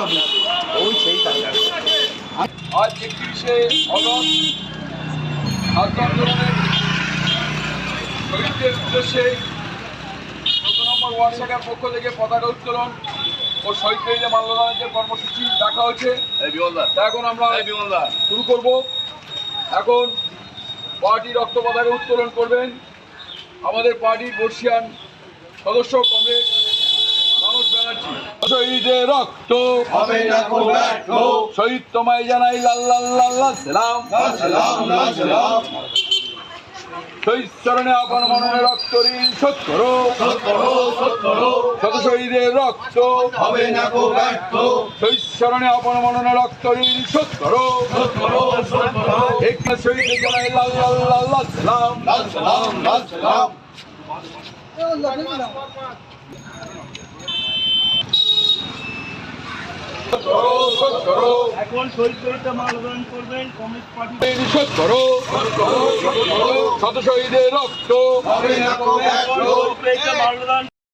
হবে। ওই সেই আজ একত্রিশে অগস্ট ছাত্র আন্দোলনের শহীদদের উদ্দেশ্যে চোদ্দ নম্বর ওয়ার্ড শাখার পক্ষ থেকে পতাকা উত্তোলন ও শহীদ শহীদে মাল্যদানের যে কর্মসূচি রাখা হয়েছে তা এখন আমরা শুরু করব। এখন পার্টি রক্ত পতাকা উত্তোলন করবেন আমাদের পার্টির বর্ষিয়ান সদস্য কংগ্রেস মানস ব্যানার্জি। শহীদের রক্ত। হবে না কো ব্যর্থ। শহীদ তোমায় জানাই লাল্লাল্লাহ সালাম। সালাম সালাম। শহীদ চরণে আপন মননে রক্ত ঋণ শোধ করো। শত শহীদের রক্ত। হবে না কো ব্যর্থ। শহীদ চরণে আপন মননে রক্ত ঋণ শোধ করো। সত্তরো সত্তরো একনা শহীদ জানাই সালাম। লাল সালাম লাল সালাম করো শোধ করো এখন শহীদ শহীদটা মালদান করবেন কমিউনিস্ট পার্টি। করো শত শহীদের রক্ত। মালদান